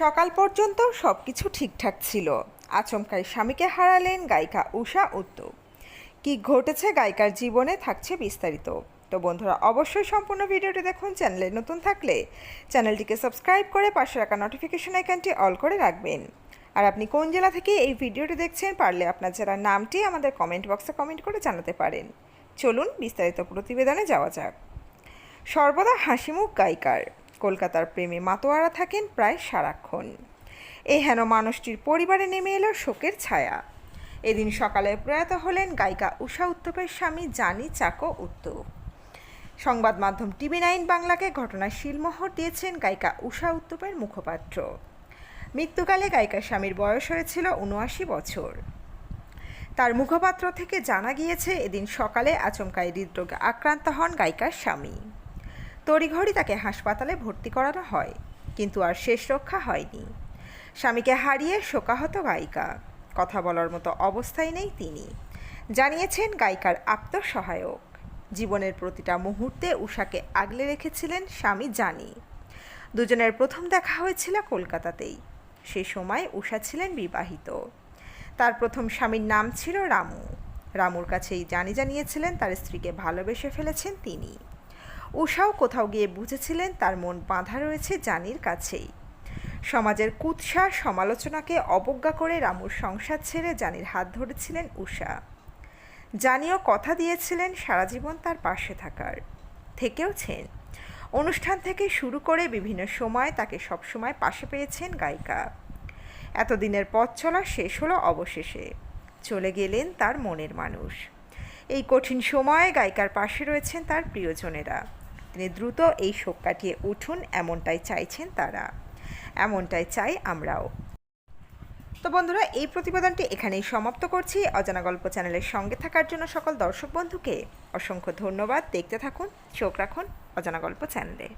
সকাল পর্যন্ত সব কিছু ঠিকঠাক ছিল। আচমকাই স্বামীকে হারালেন গায়িকা উষা উত্তম কি ঘটেছে গায়িকার জীবনে থাকছে বিস্তারিত। তো বন্ধুরা, অবশ্যই সম্পূর্ণ ভিডিওটি দেখুন, চ্যানেলে নতুন থাকলে চ্যানেলটিকে সাবস্ক্রাইব করে পাশে রাখা নোটিফিকেশন আইকনটি অল করে রাখবেন। আর আপনি কোন জেলা থেকে এই ভিডিওটি দেখছেন পারলে আপনার জেলার নামটি আমাদের কমেন্ট বক্সে কমেন্ট করে জানাতে পারেন। চলুন বিস্তারিত প্রতিবেদনে যাওয়া যাক। সর্বদা হাসিমুখ গায়িকার। কলকাতার প্রেমে মাতোয়ারা থাকেন প্রায় সারাক্ষণ। এই হেন মানুষটির পরিবারে নেমে এলো শোকের ছায়া। এদিন সকালে প্রয়াত হলেন গায়িকা উষা উত্তপের স্বামী জানি চাকো উত্তপ সংবাদ মাধ্যম টিভি নাইন বাংলাকে ঘটনার শিলমোহর দিয়েছেন গায়িকা উষা উত্তপের মুখপাত্র। মৃত্যুকালে গায়িকার স্বামীর বয়স হয়েছিল উনআশি বছর। তার মুখপাত্র থেকে জানা গিয়েছে, এদিন সকালে আচমকায় হৃদরোগে আক্রান্ত হন গায়িকার স্বামী। তড়িঘড়ি তাকে হাসপাতালে ভর্তি করানো হয়, কিন্তু আর শেষ রক্ষা হয়নি। স্বামীকে হারিয়ে শোকাহত গায়িকা, কথা বলার মতো অবস্থায় নেই তিনি। জানিয়েছেন গায়িকার আত্মসহায়ক। জীবনের প্রতিটা মুহূর্তে উষাকে আগলে রেখেছিলেন স্বামী জানি। দুজনের প্রথম দেখা হয়েছিল কলকাতাতেই। সে সময় উষা ছিলেন বিবাহিত। তার প্রথম স্বামীর নাম ছিল রামু। রামুর কাছেই জানি জানিয়েছিলেন তার স্ত্রীকে ভালোবেসে ফেলেছেন তিনি। উষাও কোথাও গিয়ে বুঝেছিলেন তার মন বাঁধা রয়েছে জানির কাছেই। সমাজের কুৎসা সমালোচনাকে অবজ্ঞা করে রামুর সংসার ছেড়ে জানির হাত ধরেছিলেন উষা। জানিও কথা দিয়েছিলেন সারা জীবন তার পাশে থাকার। থেকেওছেন। অনুষ্ঠান থেকে শুরু করে বিভিন্ন সময় তাকে সবসময় পাশে পেয়েছেন গায়িকা। এতদিনের পথ চলা শেষ হলো অবশেষে। চলে গেলেন তার মনের মানুষ। এই কঠিন সময়ে গায়িকার পাশে রয়েছেন তার প্রিয়জনেরা। তিনি দ্রুত এই শোক কাটিয়ে উঠুন, এমনটাই চাইছেন তারা। এমনটাই চাই আমরাও। তো বন্ধুরা, এই প্রতিবেদনটি এখানেই সমাপ্ত করছি। অজানা গল্প চ্যানেলের সঙ্গে থাকার জন্য সকল দর্শক বন্ধুকে অসংখ্য ধন্যবাদ। দেখতে থাকুন, চোখ রাখুন অজানা গল্প চ্যানেলে।